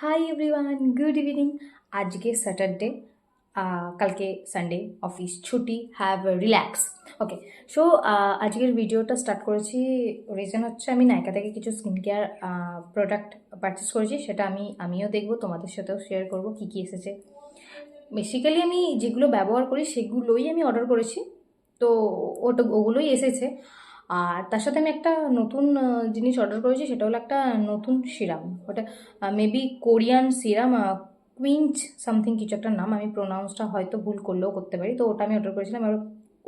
High everyone good evening আজকে Saturday কালকে Sunday office ছুটি হ্যাভ রিল্যাক্স ওকে সো আজকের ভিডিওটা স্টার্ট করেছি রিজন হচ্ছে আমি নায়িকা থেকে কিছু স্কিন কেয়ার প্রোডাক্ট পারচেস করেছি, সেটা আমি, আমিও দেখব, তোমাদের সাথেও শেয়ার করব, কী কী এসেছে। বেসিক্যালি আমি যেগুলো ব্যবহার করি, সেগুলোই আমি অর্ডার করেছি। তো, ওটা, ওগুলোই এসেছে। আর তার সাথে আমি একটা নতুন জিনিস অর্ডার করেছি, সেটা হলো একটা নতুন সিরাম। ওটা maybe Korean serum quench something কিছু একটা নাম, আমি প্রোনাউন্সটা হয়তো ভুল করলেও করতে পারি। তো ওটা আমি অর্ডার করেছিলাম আর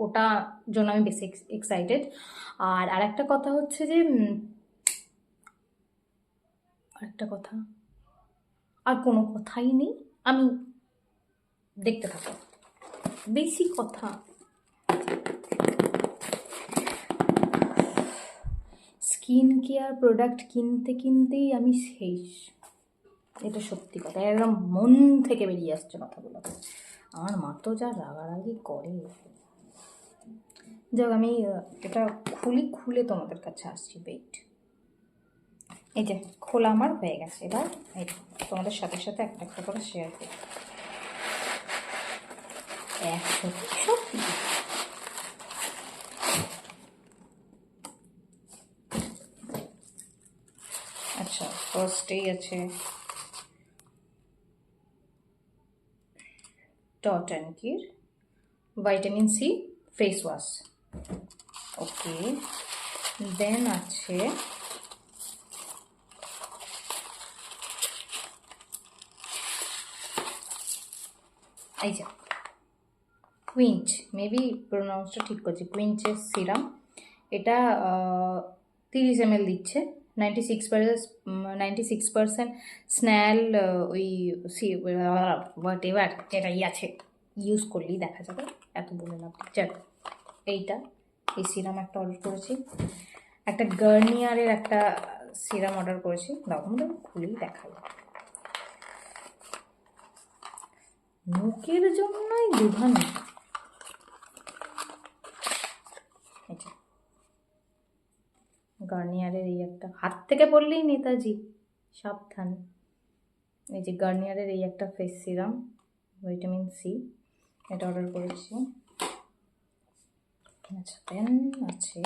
ওটা জন্য আমি বেশি এক্সাইটেড আর আরেকটা কথা হচ্ছে যে আরেকটা কথা, আর কোনো কথাই নেই। আমি দেখতে থাকো বেশি কথা স্কিন কেয়ার প্রোডাক্ট কিনতে কিনতেই আমি শেষ। এটা সত্যি কথা একদম মন থেকে বেরিয়ে আসছে কথাগুলো। আমার মা তো যা রাগারাগি করে। যাক, আমি এটা খুলি, খুলে তোমাদের কাছে আসছি বেট এই যে, খোলা আমার হয়ে গেছে। এবার, এই তোমাদের সাথে সাথে একটা একটা করে শেয়ার করি। সত্যি সত্যি আচ্ছা ফার্স্টেই আছে। Dot and Kiir vitamin C face wash okay then আছে এই যে কুইঞ্চ মেবি প্রোনাউন্সটা ঠিক করছি। কুইঞ্চের সিরাম এটা তিরিশ এম দিচ্ছে। Ninety six percent ninety six percent Sanyal ওই হোয়াট এভার যেটাই আছে ইউজ করলেই দেখা যাবে। এত বলে না চল, এইটা, এই সিরাম একটা অর্ডার করেছি। একটা গার্নিয়ারের একটা সিরাম অর্ডার করেছি। তখন খুলেই দেখাই। মুখের জন্যই দুধানো এটা গার্নিয়ারের এই একটা হাত থেকে পড়লেই নেতাজি, সাবধান। এই যে গার্নিয়ারের এই একটা ফেস সিরাম ভিটামিন সি এটা অর্ডার করেছি। আচ্ছা পেন আছে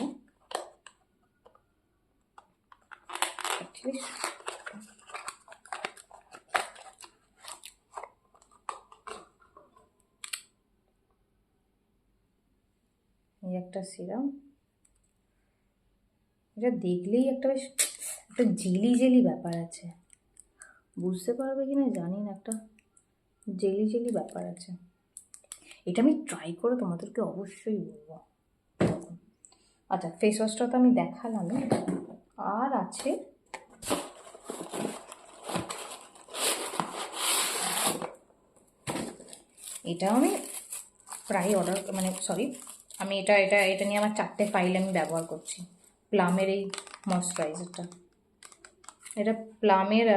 এই একটা সিরাম এটা দেখলেই একটা বেশ একটা জেলি জেলি ব্যাপার আছে। বুঝতে পারবে কি না জানি না, একটা জেলি জেলি ব্যাপার আছে। এটা আমি ট্রাই করে তোমাদেরকে অবশ্যই বলব। আচ্ছা ফেস ওয়াশটা তো আমি দেখালাম। আর আছে এটা আমি প্রায় অর্ডার মানে সরি আমি এটা এটা এটা নিয়ে আমার চারটে ফাইল আমি ব্যবহার করছি। প্লামের এই ময়শ্চারাইজারটা। এটা প্লামের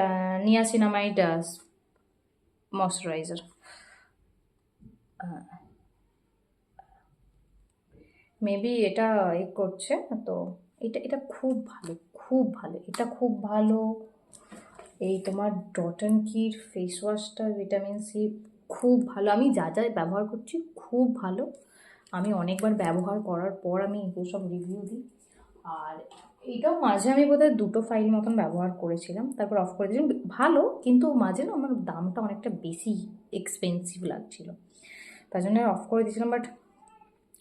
নিয়াসিনামাইড ময়শ্চারাইজার। মেবি এটা এ করছে, তো এটা এটা খুব ভালো খুব ভালো, এটা খুব ভালো। এই তোমার ডটন কির ফেস ওয়াশটা ভিটামিন সি খুব ভালো। আমি যা যা ব্যবহার করছি, খুব ভালো। আমি অনেকবার ব্যবহার করার পর আমি এগুলো সব রিভিউ দিই। আর এটাও মাঝে আমি বোধহয় দুটো ফাইল মতন ব্যবহার করেছিলাম, তারপর অফ করে দিয়েছিলাম ভালো, কিন্তু মাঝে না আমার দামটা অনেকটা বেশি এক্সপেন্সিভ লাগছিল। তার জন্য অফ করে দিয়েছিলাম বাট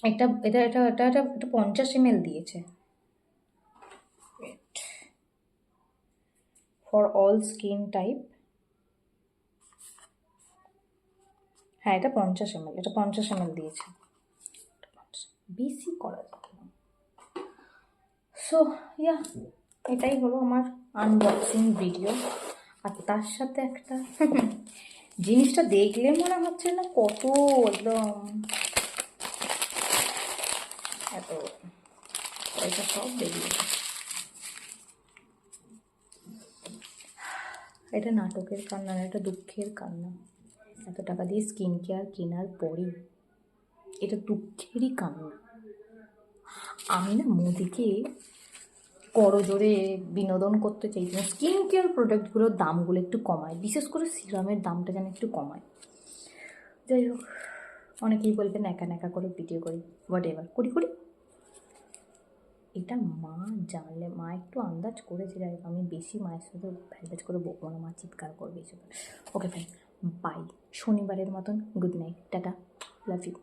এটা এটা এটা এটা এটা এটা পঞ্চাশ এম দিয়েছে। ফর অল স্কিন টাইপ হ্যাঁ এটা পঞ্চাশ এম এটা পঞ্চাশ এম দিয়েছে। বেশি করা না সো ইয়া এটাই হলো আমার আনবক্সিং ভিডিও আর তার সাথে একটা জিনিসটা দেখলে মনে হচ্ছে না কত একদম এত। পয়সা সব বেরিয়ে এটা নাটকের কান্না না, এটা দুঃখের কান্না। এত টাকা দিয়ে স্কিন কেয়ার কেনার পরেই এটা দুঃখেরই কান্না। আমি না মোদিকে করজোরে বিনোদন করতে চাইছি স্কিন কেয়ার প্রোডাক্টগুলোর দামগুলো একটু কমায়। বিশেষ করে সিরামের দামটা যেন একটু কমায়। যাই হোক, অনেকেই বলবেন একা একা করে ভিডিও করি হোয়াট এভার করি করি। এটা মা জানলে, মা একটু আন্দাজ করেছে, যাই আমি বেশি মায়ের সাথে ভ্যালভেজ করে বকবো না, মা চিৎকার করবে ওকে ফ্যান বাই শনিবারের মতন good night tata love you